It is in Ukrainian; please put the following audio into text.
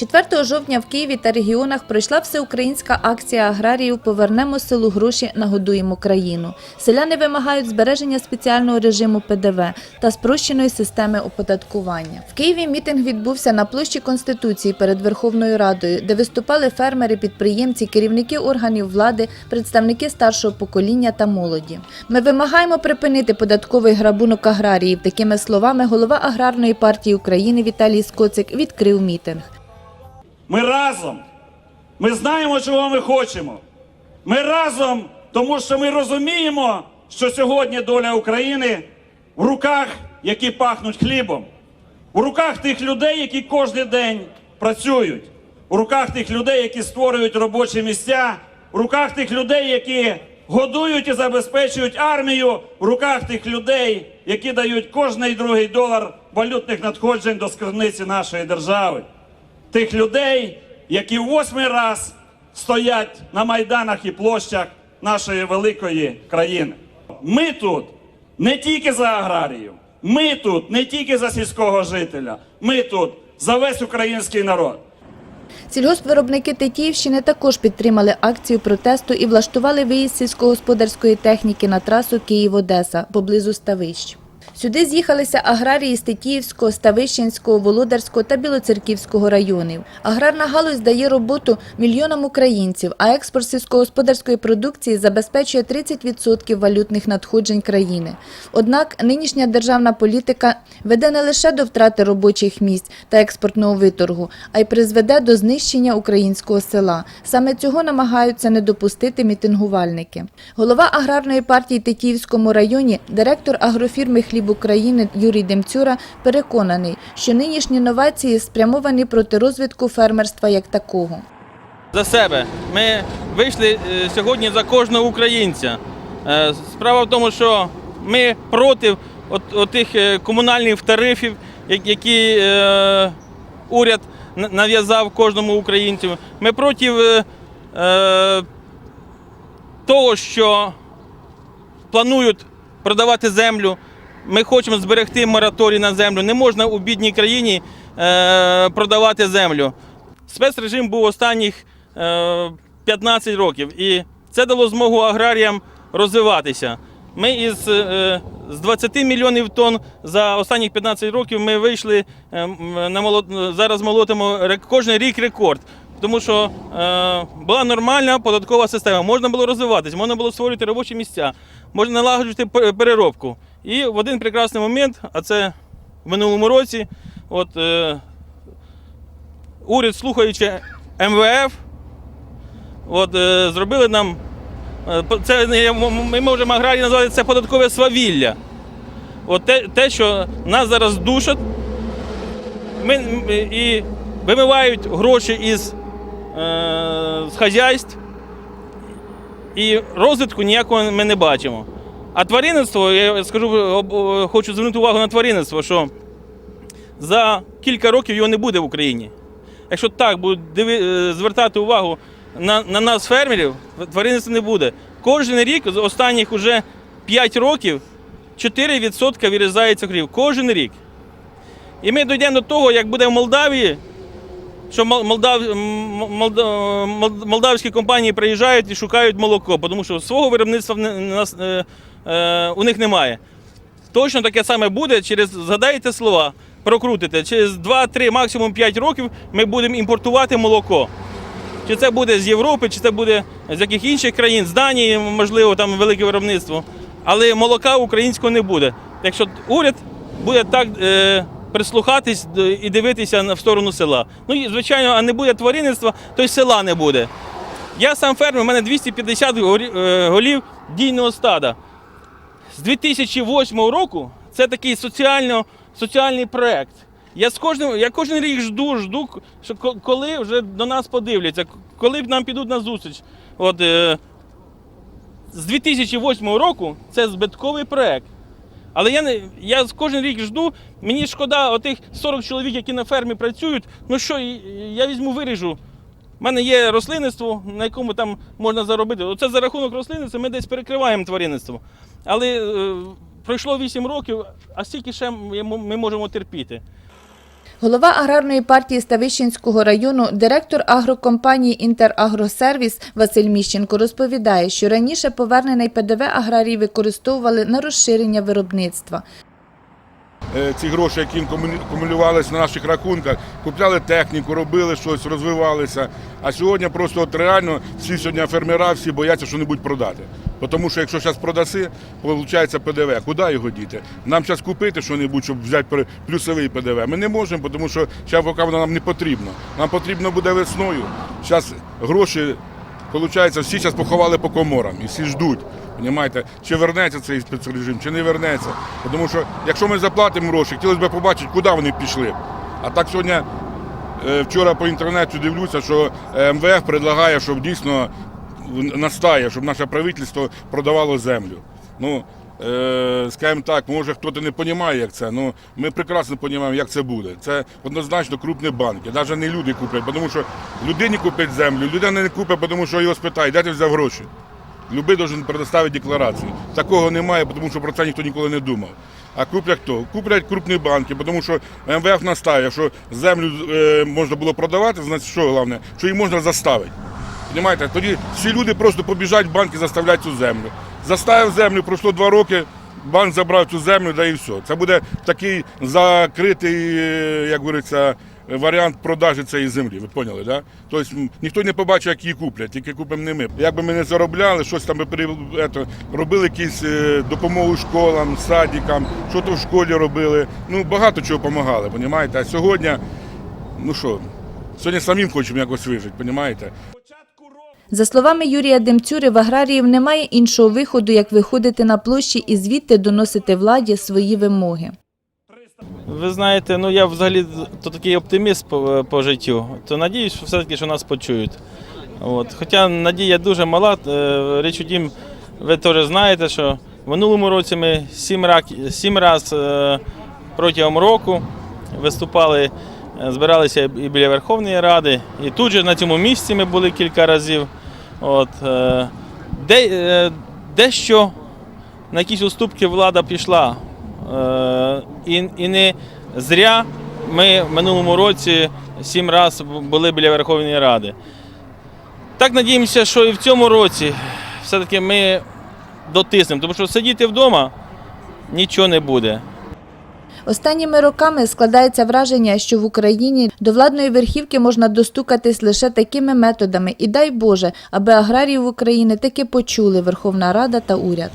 4 жовтня в Києві та регіонах пройшла всеукраїнська акція аграріїв Повернемо селу гроші, нагодуємо країну. Селяни вимагають збереження спеціального режиму ПДВ та спрощеної системи оподаткування. В Києві мітинг відбувся на площі Конституції перед Верховною Радою, де виступали фермери, підприємці, керівники органів влади, представники старшого покоління та молоді. Ми вимагаємо припинити податковий грабунок аграріїв. Такими словами голова аграрної партії України Віталій Скоцик відкрив мітинг. Ми разом. Ми знаємо, чого ми хочемо. Ми разом, тому що ми розуміємо, що сьогодні доля України в руках, які пахнуть хлібом, в руках тих людей, які кожен день працюють, в руках тих людей, які створюють робочі місця, в руках тих людей, які годують і забезпечують армію, в руках тих людей, які дають кожний другий долар валютних надходжень до скарбниці нашої держави тих людей, які восьмий раз стоять на майданах і площах нашої великої країни. Ми тут не тільки за аграрію, ми тут не тільки за сільського жителя, ми тут за весь український народ. Сільгоспвиробники Тетіївщини також підтримали акцію протесту і влаштували виїзд сільськогосподарської техніки на трасу Київ-Одеса поблизу Ставищ. Сюди з'їхалися аграрії з Тетіївського, Ставищенського, Володарського та Білоцерківського районів. Аграрна галузь дає роботу мільйонам українців, а експорт сільськогосподарської продукції забезпечує 30% валютних надходжень країни. Однак нинішня державна політика веде не лише до втрати робочих місць та експортного виторгу, а й призведе до знищення українського села. Саме цього намагаються не допустити мітингувальники. Голова аграрної партії Тетіївському районі, директор агрофірми Хліб України Юрій Демцюра переконаний, що нинішні новації спрямовані проти розвитку фермерства як такого. за себе. Ми вийшли е, сьогодні за кожного українця. Е, Справа в тому, що ми проти от, отих е, комунальних тарифів, які уряд на- нав'язав кожному українцю. Ми проти того, що планують продавати землю. Ми хочемо зберегти мораторій на землю. Не можна у бідній країні е, продавати землю. Спецрежим був останніх е, 15 років, і це дало змогу аграріям розвиватися. Ми із е, з 20 мільйонів тонн за останні 15 років ми вийшли е, на молот- зараз молотимо кожен рік рекорд. Тому що е, була нормальна податкова система, можна було розвиватися, можна було створювати робочі місця, можна налагоджувати переробку. І в один прекрасний момент, а це в минулому році, от е, уряд, слухаючи МВФ, от, е, зробили нам. е, Це ми можемо аграрії назвати це податкове свавілля. От те, те, що нас зараз душать, ми, і вимивають гроші із, е, з хазяйств, і розвитку ніякого ми не бачимо. А тваринництво, я скажу, хочу звернути увагу на тваринництво, що за кілька років його не буде в Україні. Якщо так будуть е, звертати увагу на, на нас, фермерів, тваринництва не буде. Кожен рік, з останніх уже 5 років, 4% вирізається крів. Кожен рік. І ми дійдемо до того, як буде в Молдавії, що мол- молдав, м- молда- мол- молдавські компанії приїжджають і шукають молоко, тому що свого виробництва в нас, е, у них немає. Точно таке саме буде через, згадайте слова, прокрутите, через 2-3, максимум 5 років ми будемо імпортувати молоко. Чи це буде з Європи, чи це буде з яких інших країн, з Данії, можливо, там велике виробництво. Але молока українського не буде. Якщо уряд буде так е, прислухатись і дивитися в сторону села. Ну і звичайно, а не буде тваринництва, то й села не буде. Я сам фермер, у мене 250 е, голів дійного стада. З 2008 року це такий соціально, соціальний проект. Я з кожним, я кожен рік жду, жду, що коли вже до нас подивляться, коли нам підуть на зустріч. От, е, з 2008 року це збитковий проект. Але я, не, я кожен рік жду, мені шкода отих 40 чоловік, які на фермі працюють. Ну що, я візьму, виріжу. У мене є рослинництво, на якому там можна заробити. Оце за рахунок рослинництва ми десь перекриваємо тваринництво. Але е, пройшло 8 років, а скільки ще ми ми можемо терпіти? Голова аграрної партії Ставищенського району, директор агрокомпанії «Інтерагросервіс» Василь Міщенко розповідає, що раніше повернений ПДВ аграрії використовували на розширення виробництва. Е, ці гроші, які кумулю- кумулювалися на наших рахунках, купляли техніку, робили щось, розвивалися. А сьогодні просто от реально всі сьогодні фермера всі бояться що-небудь продати. Тому що якщо зараз продаси, виходить ПДВ. Куди його діти? Нам зараз купити що-небудь, щоб взяти плюсовий ПДВ. Ми не можемо, тому що зараз поки воно нам не потрібно. Нам потрібно буде весною. Зараз гроші, виходить, всі зараз поховали по коморам і всі ждуть. Понімаєте, чи вернеться цей спецрежим, чи не вернеться. Тому що якщо ми заплатимо гроші, хотілося б побачити, куди вони пішли. А так сьогодні е, вчора по інтернету дивлюся, що е, МВФ предлагає, щоб дійсно настає, щоб наше правительство продавало землю. Ну, е, скажімо так, може хтось не розуміє, як це, але ми прекрасно розуміємо, як це буде. Це однозначно крупні банки, навіть не люди куплять, тому що людині куплять землю, людина не купить, тому що його спитають, де ти взяв гроші. Любий должен предоставити декларацію. Такого немає, тому що про це ніхто ніколи не думав. А куплять хто? Куплять крупні банки, тому що МВФ настає, якщо землю е, можна було продавати, значить що головне, що її можна заставити. Понимаєте? Тоді всі люди просто побіжать в банк і заставлять цю землю. Заставив землю, пройшло два роки, банк забрав цю землю, да і все. Це буде такий закритий, е, як говориться, варіант продажі цієї землі. Ви поняли, да? Тобто ніхто не побачить, як її куплять, тільки купимо не ми. Якби ми не заробляли, щось там би робили якісь е, допомогу школам, садикам, що то в школі робили. Ну, багато чого допомагали, розумієте? А сьогодні, ну що, сьогодні самим хочемо якось вижити, розумієте? За словами Юрія Демцюри, в аграріїв немає іншого виходу, як виходити на площі і звідти доносити владі свої вимоги. Ви знаєте, ну я взагалі то такий оптиміст по, по життю, то надіюсь, що все-таки що нас почують. От. Хоча надія дуже мала, е, річ у тім, ви теж знаєте, що в минулому році ми сім, рак, сім раз е, протягом року виступали, е, збиралися і біля Верховної Ради, і тут же на цьому місці ми були кілька разів. От, е, де, е, дещо на якісь уступки влада пішла. Е, і, і не зря ми в минулому році сім разів були біля Верховної Ради. Так надіємося, що і в цьому році все-таки ми дотиснемо, тому що сидіти вдома нічого не буде. Останніми роками складається враження, що в Україні до владної верхівки можна достукатись лише такими методами, і дай Боже, аби аграріїв України таки почули Верховна Рада та уряд.